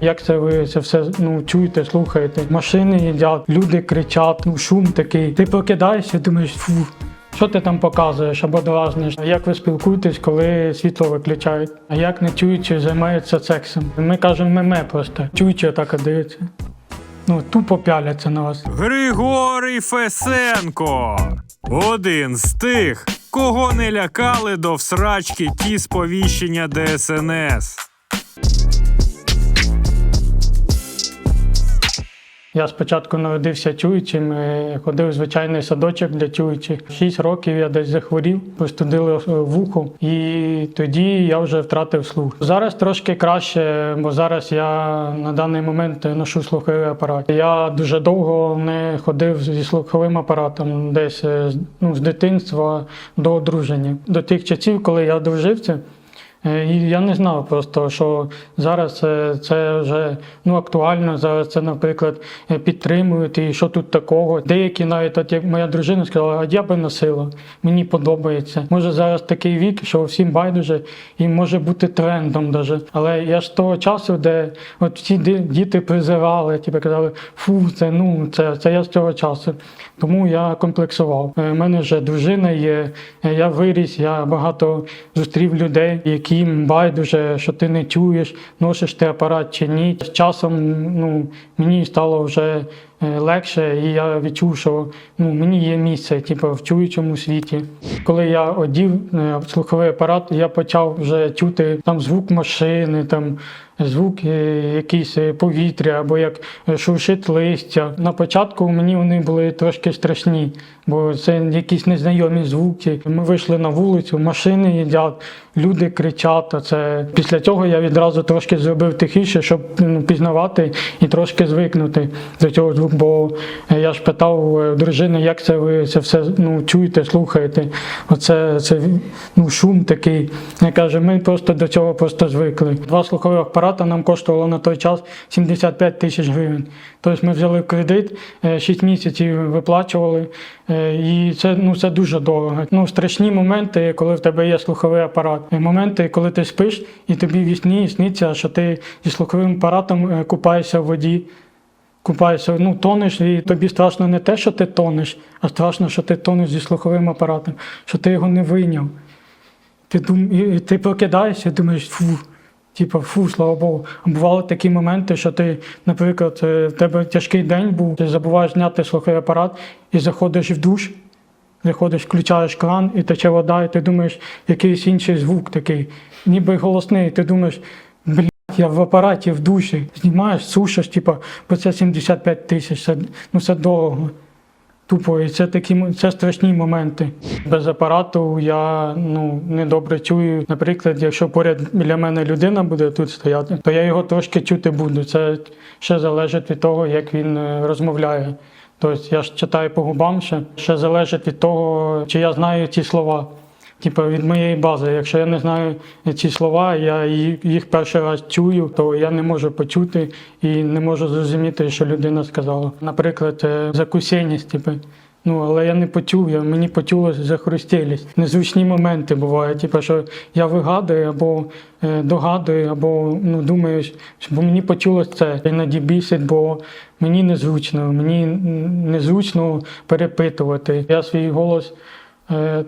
Як це ви це все ну чуєте, слухаєте? Машини їдять, люди кричать, ну шум такий. Ти прокидаєшся, думаєш, фу. Що ти там показуєш або? А як ви спілкуєтесь, коли світло виключають? А як не чуючи займаються сексом? Ми кажемо меме просто. Чуючи так дивиться. Ну, тупо пяляться на вас. Григорій Фесенко. Один з тих, кого не лякали до всрачки ті сповіщення ДСНС. Я спочатку народився чуючим, е, ходив в звичайний садочок для чуючих. Шість років я десь захворів, простудили е, вухо, і тоді я вже втратив слух. Зараз трошки краще, бо зараз я на даний момент ношу слуховий апарат. Я дуже довго не ходив зі слуховим апаратом, десь е, ну, з дитинства до одруження. До тих часів, коли я одружився, І я не знав просто, що зараз е, це вже ну, актуально. Зараз це, наприклад, е, підтримують, і що тут такого. Деякі навіть, от як моя дружина сказала, а я би носила, мені подобається. Може зараз такий вік, що всім байдуже і може бути трендом даже. Але я ж того часу, де от всі діти призирали, типу казали, фу, це ну це, це я з цього часу. Тому я комплексував. У мене вже дружина є, е, я виріс, я багато зустрів людей, яким байдуже, що ти не чуєш, носиш ти апарат чи ні. З часом ну, мені стало вже е, легше, і я відчув, що ну, мені є місце типу, в чуючому світі. Коли я одів е, слуховий апарат, я почав вже чути там звук машини, там звук е, якийсь е, повітря або як е, шуршить листя. На початку мені вони були трошки страшні, бо це якісь незнайомі звуки. Ми вийшли на вулицю, машини їдять, люди кричать. Це після цього я відразу трошки зробив тихіше, щоб ну, пізнавати і трошки звикнути до цього звуку. Бо е, я ж питав дружини, як це ви це все ну, чуєте, слухаєте. Оце це ну, шум такий. Я кажу, ми просто до цього просто звикли. Два слухових апарата нам коштувало на той час 75 тисяч гривень. Тобто ми взяли кредит, 6 місяців виплачували, е, і це, ну, це дуже дорого. Ну, страшні моменти, коли в тебе є слуховий апарат. Е, Моменти, коли ти спиш, і тобі в сні сниться, що ти зі слуховим апаратом е, купаєшся в воді. Купаєшся, ну тонеш, і тобі страшно не те, що ти тонеш, а страшно, що ти тонеш зі слуховим апаратом, що ти його не вийняв. Ти, дум... і ти прокидаєшся і думаєш, фу, типу, фу, слава Богу. Бували такі моменти, що ти, наприклад, е, в тебе тяжкий день був, ти забуваєш зняти слуховий апарат і заходиш в душ, заходиш, включаєш кран і тече вода, і ти думаєш, якийсь інший звук такий, ніби голосний, ти думаєш, блін. Я в апараті в душі знімаєш, сушиш, типу, бо це 75 тисяч, ну це дорого. Тупо, і це такі це страшні моменти. Без апарату я ну не добре чую. Наприклад, якщо поряд біля мене людина буде тут стояти, то я його трошки чути буду. Це ще залежить від того, як він е, розмовляє. Тобто я ж читаю по губам ще, ще залежить від того, чи я знаю ці слова. Типу від моєї бази. Якщо я не знаю ці слова, я їх перший раз чую, то я не можу почути і не можу зрозуміти, що людина сказала. Наприклад, е, закусеність, типу. Ну, але я не почув, я, мені почулося захрустілість. Незручні моменти бувають, типу, що я вигадую або е, догадую, або ну, думаю, бо мені почулось це. Іноді бісить, бо мені незручно, мені незручно перепитувати. Я свій голос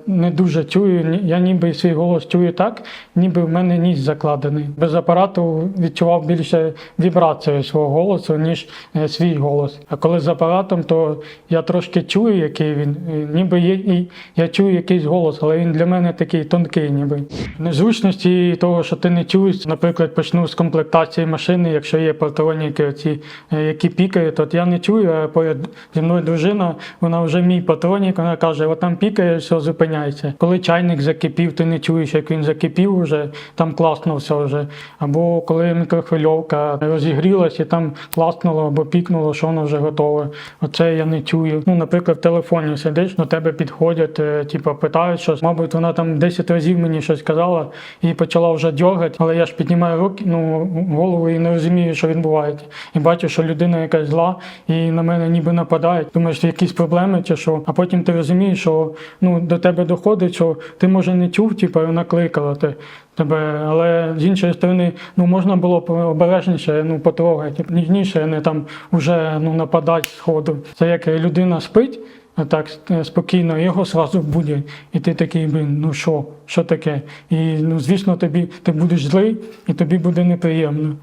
не дуже чую. Я ніби свій голос чую так, ніби в мене ніс закладений. Без апарату відчував більше вібрацію свого голосу, ніж е, свій голос. А коли з апаратом, то я трошки чую, який він. е, Ніби є, і я чую якийсь голос, але він для мене такий тонкий, ніби. Незручності того, що ти не чуєш, наприклад, почну з комплектації машини, якщо є патроніки, оці, е, які пікають, от я не чую, а поряд зі мною дружина, вона вже мій патронік, вона каже, от там пікає, все зупиняється. Коли чайник закипів, ти не чуєш, як він закипів вже, там класно все вже. Або коли мікрохвильовка розігрілась і там класнуло або пікнуло, що воно вже готове. Оце я не чую. Ну, наприклад, в телефоні сидиш, до тебе підходять, типу, питають щось. Мабуть, вона там 10 разів мені щось казала і почала вже дьогати, але я ж піднімаю руки, ну, голову і не розумію, що відбувається. І бачу, що людина якась зла і на мене ніби нападає. Думаєш, якісь проблеми чи що. А потім ти розумієш, що ну до тебе доходить, що ти може не чув, типу, вона кликала те- тебе, але з іншої сторони, ну можна було б обережніше, ну потрогати, ніжніше, не там уже ну нападати сходу. Це як людина спить. А так спокійно, його зразу будять. І ти такий, блін, ну що, що таке? І ну, звісно, тобі ти будеш злий, і тобі буде неприємно.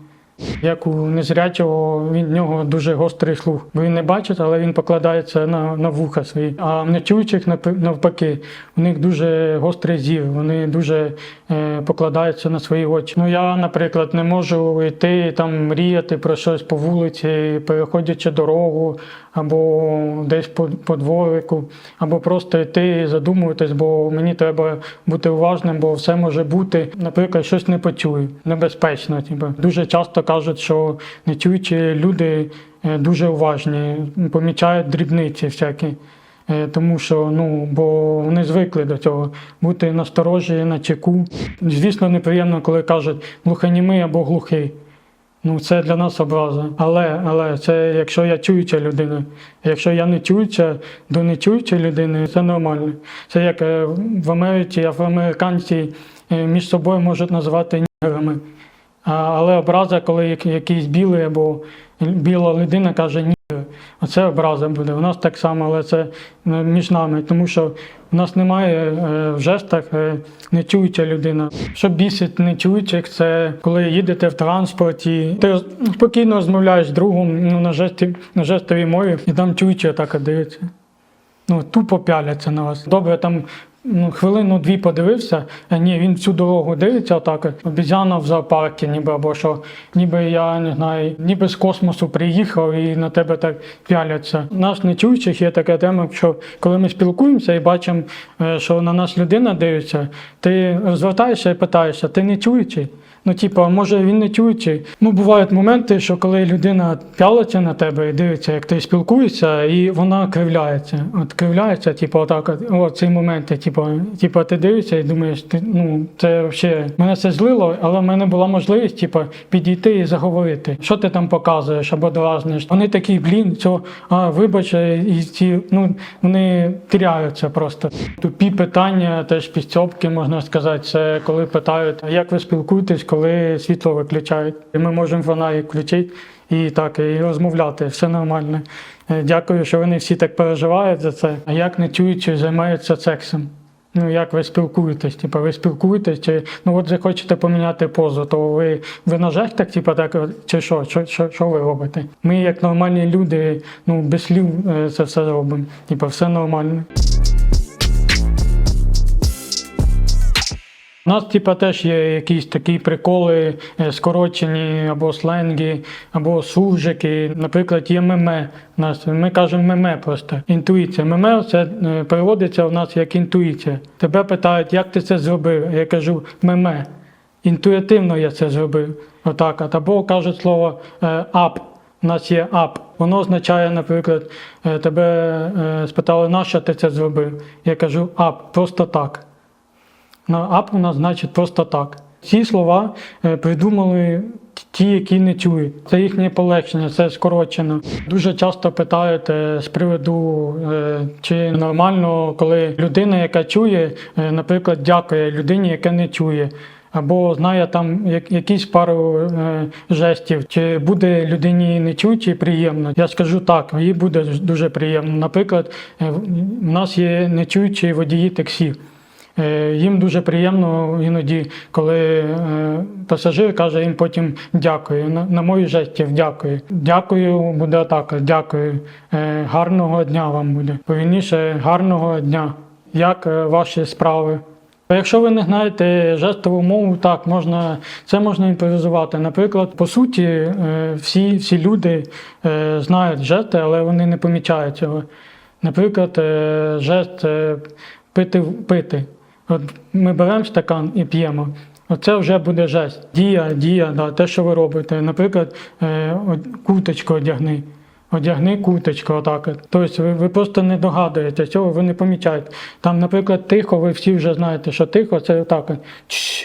Як у незрячого, він в нього дуже гострий слух. Він не бачить, але він покладається на, на вуха свої. А в нечуючих навпаки, у них дуже гострий зір, вони дуже е, покладаються на свої очі. Ну я, наприклад, не можу йти там мріяти про щось по вулиці, переходячи дорогу, або десь по, по дворику, або просто йти і задумуватись, бо мені треба бути уважним, бо все може бути, наприклад, щось не почую, небезпечно. Типу. Дуже часто кажуть, що нечуючі люди е, дуже уважні, помічають дрібниці всякі. Е, Тому що ну бо вони звикли до цього бути насторожі на чеку. Звісно, неприємно, коли кажуть глухонімий або глухий. Ну, це для нас образа. Але, але це якщо я чуюча людина. Якщо я не чуюча до нечуючої людини, це нормально. Це як е, в Америці, афроамериканці е, між собою можуть називати нігерами. Але образа, коли якийсь білий або біла людина каже нігер, оце образа буде. У нас так само, але це е, між нами, тому що у нас немає е, в жестах е, нечуюча людина. Що бісить нечуючих, це коли їдете в транспорті, ти спокійно розмовляєш з другом ну, на, жесті, на жестовій мові, і там чуючий так дивиться. Ну, тупо пяляться на вас. Добре, там ну, хвилину-дві подивився, а ні, він всю дорогу дивиться отак. от. Обізяна в зоопарку, ніби або що, ніби я не знаю, ніби з космосу приїхав і на тебе так пяляться. Нас не чуючих є така тема, що коли ми спілкуємося і бачимо, е, що на нас людина дивиться, ти розвертаєшся і питаєшся, ти не чуючий? Ну, типу, може він не чуючий. Ну, бувають моменти, що коли людина пялиться на тебе і дивиться, як ти спілкуєшся, і вона кривляється. От кривляється, типу, отак, от, ці моменти, типу, типу, ти дивишся і думаєш, ти, ну, це взагалі, мене це злило, але в мене була можливість, типу, підійти і заговорити. Що ти там показуєш або дразниш? Вони такі, блін, що, а, вибач, і ці, ну, вони тіряються просто. Тупі питання, теж підстьопки, можна сказати, це коли питають, як ви спілкуєтесь, коли світло виключають. І ми можемо фонарик включити і так, і розмовляти, все нормально. Е, Дякую, що вони всі так переживають за це. А як не чуючи, займаються сексом? Ну, як ви спілкуєтесь? Типа, ви спілкуєтесь, чи ну от ви хочете поміняти позу, то ви, ви на жестах, типа, так, чи що? Що, що, що ви робите? Ми, як нормальні люди, ну без слів е, це все робимо. Типа, все нормально. У нас, типа, теж є якісь такі приколи, е, скорочені або сленги, або сужики. Наприклад, є меме. Нас ми кажемо меме просто. Інтуїція. Меме це е, переводиться у нас як інтуїція. Тебе питають, як ти це зробив? Я кажу меме. Інтуїтивно я це зробив. Отак. от. Або кажуть слово е, ап. У нас є ап. Воно означає, наприклад, тебе спитали, нащо ти це зробив? Я кажу ап, просто так. На ап у нас значить просто так. Ці слова е, придумали ті, які не чують. Це їхнє полегшення, це скорочено. Дуже часто питають з приводу, е, чи нормально, коли людина, яка чує, е, наприклад, дякує людині, яка не чує. Або знає там як- якісь пару е, жестів, чи буде людині не чуючій приємно. Я скажу так, їй буде дуже приємно. Наприклад, в нас є нечуючі водії таксі. Е, Їм дуже приємно іноді, коли е, пасажир каже їм потім дякую. На, на мої жестів дякую. Дякую буде так. Дякую. Е, Гарного дня вам буде. Повільніше, гарного дня. Як ваші справи? Якщо ви не знаєте жестову мову, так можна це можна імпровізувати. Наприклад, по суті, всі, всі люди знають жести, але вони не помічають цього. Наприклад, жест пити пити. От ми беремо стакан і п'ємо. Оце вже буде жест. Дія, дія, да, те, що ви робите. Наприклад, е, от одягни. Одягни куточку, отак. Тобто ви, ви просто не догадуєтесь цього, ви не помічаєте. Там, наприклад, тихо, ви всі вже знаєте, що тихо це отак.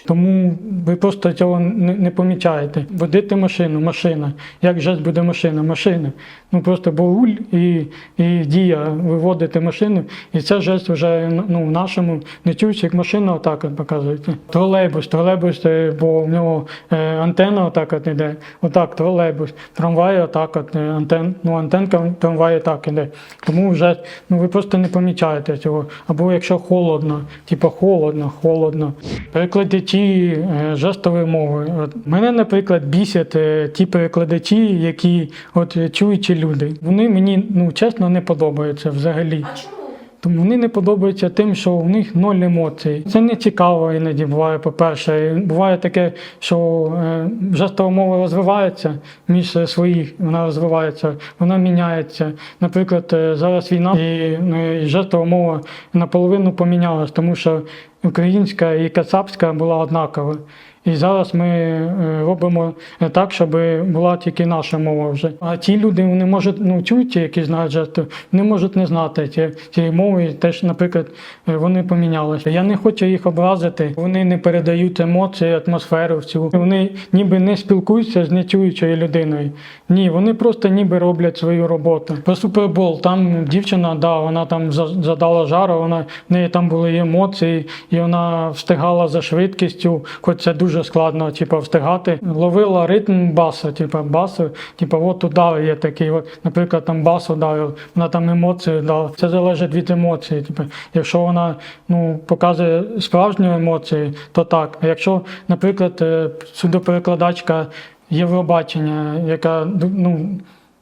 Тому ви просто цього не, не помічаєте. Водити машину, машина. Як жест буде машина? Машина. Ну просто боуль і, і дія виводити машину. І це жест вже ну, в нашому не чуючи, як машина отак от показується. Тролейбус, тролейбус, е, бо в нього е, антенна отак от іде. Отак, тролейбус. Трамвай отак от е, антен, ну антенка трамвай так іде. Тому вже ну ви просто не помічаєте цього. Або якщо холодно, типу холодно, холодно. Перекладачі жестової мови. От мене, наприклад, бісять ті перекладачі, які от чуючі люди. Вони мені ну чесно не подобаються взагалі. А чому? Тому вони не подобаються тим, що в них ноль емоцій. Це не цікаво іноді буває, по-перше. Буває таке, що е, жестова мова розвивається між е, своїх, вона розвивається, вона міняється. Наприклад, е, зараз війна і, ну, і жестова мова наполовину помінялась, тому що українська і кацапська була однакова. І зараз ми е, робимо так, щоб була тільки наша мова вже. А ті люди вони можуть ну чують, ті, які знають жести, не можуть не знати ті, цієї мови. Теж, наприклад, е, вони помінялися. Я не хочу їх образити. Вони не передають емоції, атмосферу в цю. Вони ніби не спілкуються з нечуючою людиною. Ні, вони просто ніби роблять свою роботу. Про супербол там дівчина, да, вона там за- задала жару, вона в неї там були емоції, і вона встигала за швидкістю, хоч це дуже складно, типу, встигати. Ловила ритм баса, типу, басу, типу, от удар є такий, от, наприклад, там бас ударив, вона там емоції дала. Це залежить від емоцій. Типу, якщо вона ну, показує справжню емоцію, то так. А якщо, наприклад, е, судоперекладачка Євробачення, яка ну,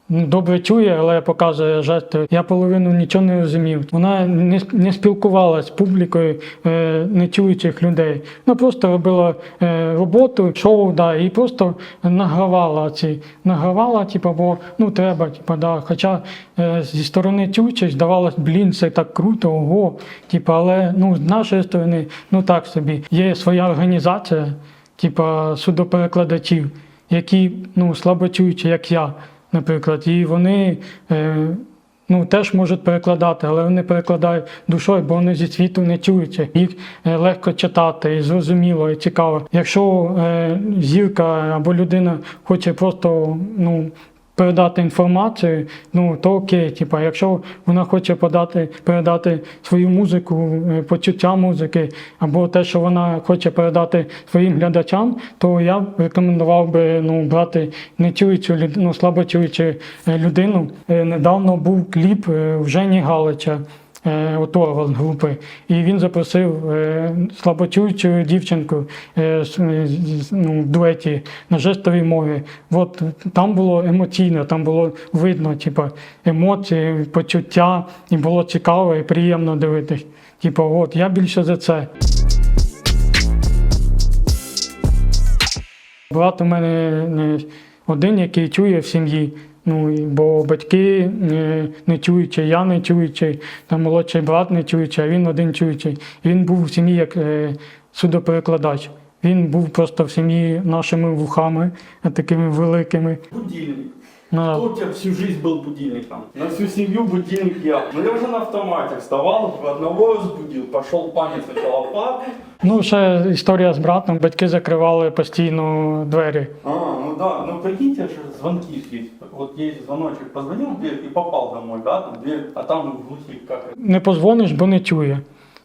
добре чує, але показує жести. Я половину нічого не розумів. Вона не, не спілкувалася з публікою е, нечуючих людей. Вона просто робила е, роботу, шоу, да, і просто награвала ці. Награвала, типу, бо ну треба, типу, да. Хоча е, зі сторони чуючих здавалось, блін, це так круто, ого. Типу, але ну, з нашої сторони, ну так собі. Є своя організація, типу, судоперекладачів, які ну, слабочуючі, як я наприклад, і вони е, ну, теж можуть перекладати, але вони перекладають душою, бо вони зі світу не чуються. Їх е, легко читати, і зрозуміло, і цікаво. Якщо е, зірка або людина хоче просто ну, передати інформацію, ну то окей. Типа, якщо вона хоче подати, передати свою музику, е, почуття музики, або те, що вона хоче передати своїм глядачам, то я б рекомендував би ну, брати нечуючу ну, слабочуючу е, людину. Е, Недавно був кліп в Жені Галича. Е, Оторвал з групи, і він запросив е, слабочуючу дівчинку е, ну, в дуеті на жестовій мові. От там було емоційно, там було видно, типу, емоції, почуття, і було цікаво і приємно дивитись. Типу, от я більше за це. Брат у мене не один, який чує в сім'ї. Ну, бо батьки е, не чуючі, я не чуючий, там молодший брат не чуючий, а він один чуючий. Він був в сім'ї як е, судоперекладач. Він був просто в сім'ї нашими вухами, е, такими великими. Будильник. На- Кто у тебя всю жизнь был будильником? На всю семью будильник я. Но я уже на автомате вставал, одного разбудил, пошел паник сначала папу. Ну, ще історія з братом. Батьки закривали постійно двері. А, ну да, ну прикиньте, же, звонки есть. Вот есть звоночек, позвонил в дверь и попал домой, да, там дверь, а там глухий как не позвониш, бо не чує.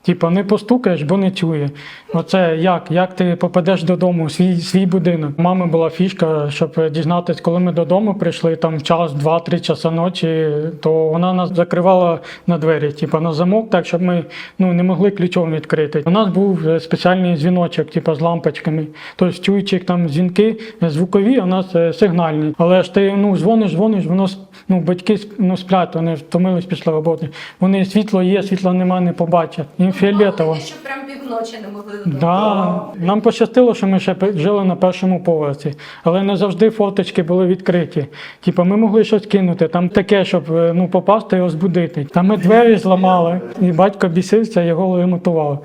Типа не постукаєш, бо не чує. Оце як? Як ти попадеш додому, свій, свій будинок. У Мами була фішка, щоб дізнатись, коли ми додому прийшли, там час, два-три часа ночі, то вона нас закривала на двері, типа на замок, так щоб ми ну, не могли ключом відкрити. У нас був е, спеціальний дзвіночок, типа з лампочками. Тобто чуючи там дзвінки е, звукові, а у нас е, сигнальні. Але ж ти ну, дзвониш, дзвониш, воно ну, батьки ну, сплять, вони втомились після роботи. Вони світло є, світла нема, не побачать. Фіолетово. Мало, що прям півночі не могли додому. Да. Нам пощастило, що ми ще жили на першому поверсі, але не завжди форточки були відкриті. Типу, ми могли щось кинути, там таке, щоб е, ну, попасти і розбудити. Там ми двері зламали, і батько бісився, його ремонтували.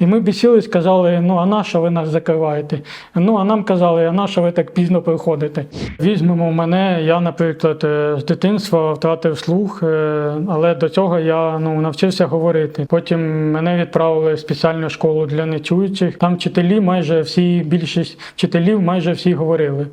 І ми бісили, сказали, ну а на що ви нас закриваєте? Ну а нам казали, а на що ви так пізно приходите? Візьмемо мене, я, наприклад, е, з дитинства втратив слух, е, але до цього я ну, навчився говорити. Потім мене відправили в спеціальну школу для нечуючих. Там вчителі, майже всі, більшість вчителів майже всі говорили.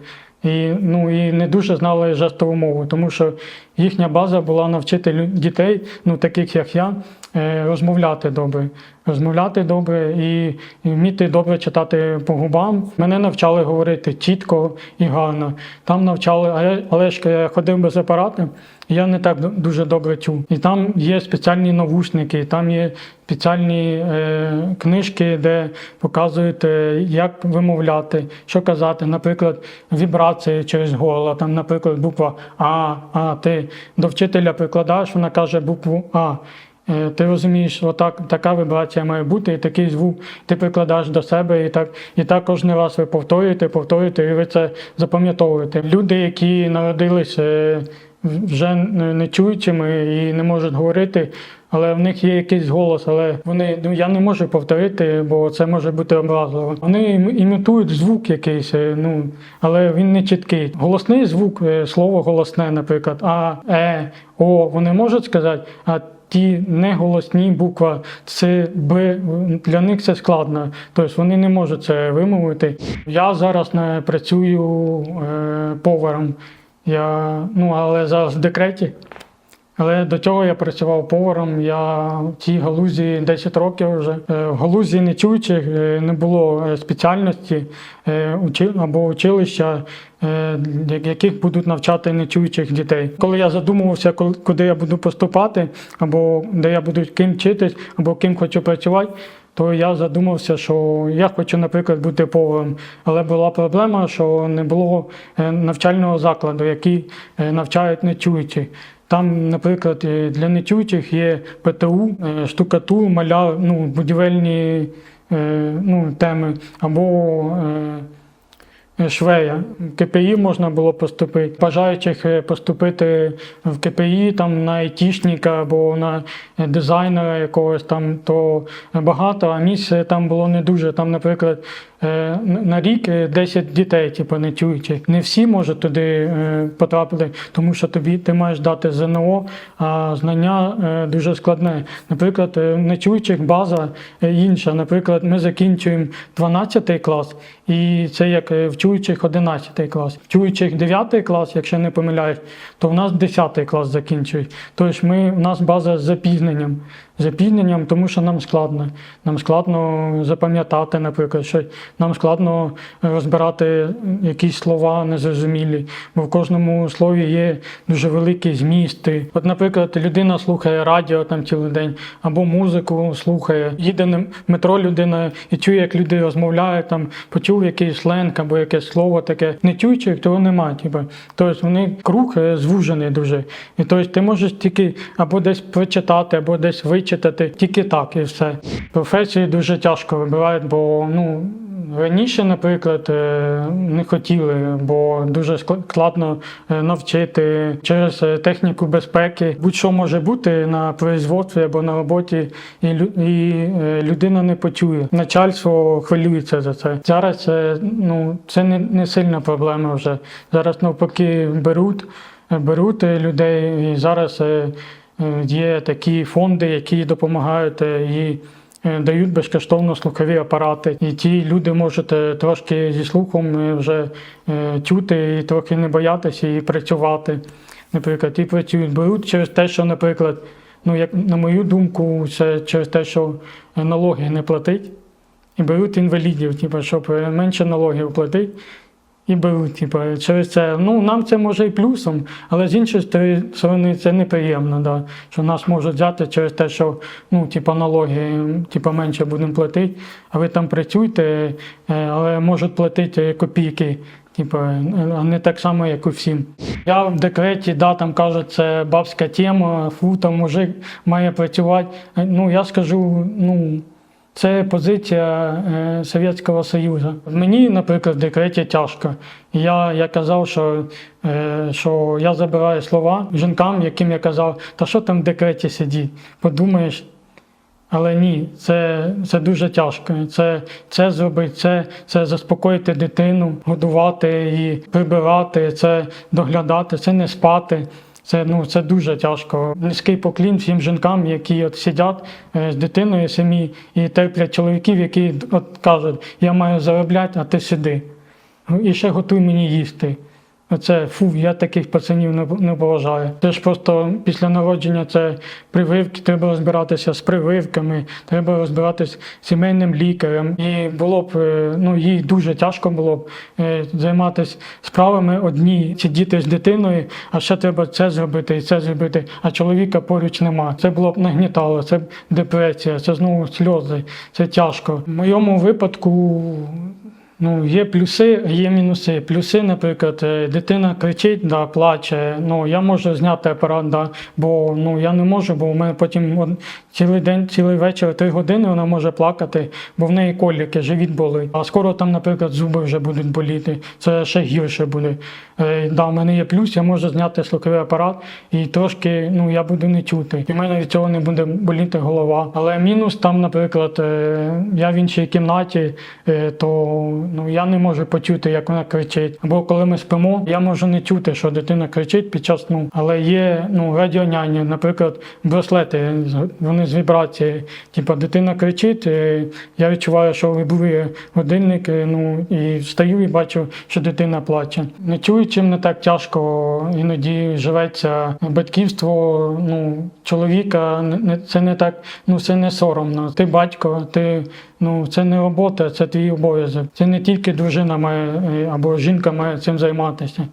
І, ну, і не дуже знали жестову мову, тому що їхня база була навчити дітей, ну таких як я, е, розмовляти добре. Розмовляти добре і, вміти добре читати по губам. Мене навчали говорити чітко і гарно. Там навчали, але ж я ходив без апарату, я не так дуже добре чув. І там є спеціальні навушники, там є спеціальні е, книжки, де показують, е, як вимовляти, що казати. Наприклад, вібрації через горло, там, наприклад, буква А, А, ти до вчителя прикладаєш, вона каже букву А. Е, Ти розумієш, отак така вібрація має бути, і такий звук ти прикладаєш до себе, і так, і так кожен раз ви повторюєте, повторюєте, і ви це запам'ятовуєте. Люди, які народилися е, вже не чуючими і не можуть говорити, але в них є якийсь голос, але вони ну я не можу повторити, бо це може бути образливо. Вони імітують звук якийсь, е, ну але він не чіткий. Голосний звук, е, слово голосне, наприклад, а, е, о, вони можуть сказати, а ті неголосні буква С, Б, для них це складно. Тобто вони не можуть це вимовити. Я зараз не працюю е, поваром. Я, ну, але зараз в декреті. Але до цього я працював поваром. Я в цій галузі 10 років вже. Е, В галузі нечуючих е, не було е, спеціальності або училища, яких будуть навчати нечуючих дітей. Коли я задумувався, куди я буду поступати, або де я буду ким вчитись, або ким хочу працювати. То я задумався, що я хочу, наприклад, бути поваром. Але була проблема, що не було е, навчального закладу, який е, навчають нечуючих. Там, наприклад, е, для нечуючих є ПТУ, штукатур, маляр, ну, будівельні ну, теми або швея. КПІ можна було поступити. Бажаючих е, поступити в КПІ там, на айтішника або на дизайнера якогось там, то багато, а місць там було не дуже. Там, наприклад, на рік е, 10 дітей, типу, не чуючих. Не всі можуть туди е, потрапити, тому що тобі ти маєш дати ЗНО, а знання е, дуже складне. Наприклад, е, в нечуючих база е, інша. Наприклад, ми закінчуємо 12 клас, і це як е, в чуючих 11 клас. В чуючих 9 клас, якщо не помиляюсь, то в нас 10 клас закінчують. Тобто ми, у нас база з запізненням. Запізненням, тому що нам складно. Нам складно запам'ятати, наприклад, що нам складно розбирати якісь слова незрозумілі, бо в кожному слові є дуже великі змісти. От, наприклад, людина слухає радіо там цілий день, або музику слухає, їде на метро людина і чує, як люди розмовляють, там почув якийсь сленг або якесь слово таке. Не чуючих, того немає. Типу. Тобто вони круг е, звужений дуже. І тобто ти можеш тільки або десь прочитати, або десь вичитати, тільки так і все. Професії дуже тяжко вибирають, бо ну. Раніше, наприклад, е, не хотіли, бо дуже складно е, навчити через е, техніку безпеки. Будь-що може бути на производстві або на роботі, і, людина не почує. Начальство хвилюється за це. Зараз ну, це не, не сильна проблема вже. Зараз навпаки беруть, беруть людей, і зараз є такі фонди, які допомагають е, і е, дають безкоштовно слухові апарати. І ті люди можуть е, трошки зі слухом е, вже е, чути і трохи не боятися і працювати. Наприклад, і працюють, беруть через те, що, наприклад, ну як на мою думку, це через те, що е, налоги не платить. І беруть інвалідів, типу, щоб е, менше налогів платити. І беруть, типу, через це. Ну, нам це може і плюсом, але з іншої сторони це неприємно, да, що нас можуть взяти через те, що ну, типу, налоги типу, менше будемо платити, а ви там працюєте, е, але можуть платити копійки. Типу, а не так само, як у всім. Я в декреті, да, там кажуть, це бабська тема, фу, там мужик має працювати. Е, Ну, я скажу, ну. Це позиція е, Совєтського Союзу. Мені, наприклад, в декреті тяжко. Я, я казав, що, е, що я забираю слова жінкам, яким я казав, та що там в декреті сидіть, подумаєш. Але ні, це, це дуже тяжко. Це, це зробити, це, це заспокоїти дитину, годувати її, прибирати, це доглядати, це не спати. Це ну це дуже тяжко. Низький поклін всім жінкам, які от сидять е, з дитиною самі і терплять чоловіків, які от кажуть, я маю заробляти, а ти сиди. І ще готуй мені їсти. Оце фу, я таких пацанів не, не поважаю. Це ж просто після народження це прививки, треба розбиратися з прививками, треба розбиратися з сімейним лікарем. І було б е, ну їй дуже тяжко було б е, займатися справами одні, сидіти з дитиною, а ще треба це зробити і це зробити. А чоловіка поруч нема. Це було б нагнітало, це б депресія, це знову сльози, це тяжко. В моєму випадку Ну, є плюси, є мінуси. Плюси, наприклад, е, дитина кричить, да, плаче. Ну, я можу зняти апарат, да, бо ну, я не можу, бо в мене потім от, цілий день, цілий вечір, три години вона може плакати, бо в неї коліки, живіт болить. А скоро там, наприклад, зуби вже будуть боліти. Це ще гірше буде. Е, да, в мене є плюс, я можу зняти слуховий апарат і трошки ну, я буду не чути. І в мене від цього не буде боліти голова. Але мінус там, наприклад, е, я в іншій кімнаті, е, то ну, я не можу почути, як вона кричить. Або коли ми спимо, я можу не чути, що дитина кричить під час сну. Але є ну, радіоняні, наприклад, браслети, вони з вібрації. Типа дитина кричить, е, я відчуваю, що вибує годинник, е, ну і встаю і бачу, що дитина плаче. Не чуючим не так тяжко іноді живеться батьківство. Ну, чоловіка не- це не так, ну це не соромно. Ти батько, ти ну це не робота, це твій обов'язок. Це не тільки дружина має е, або жінка має цим займатися.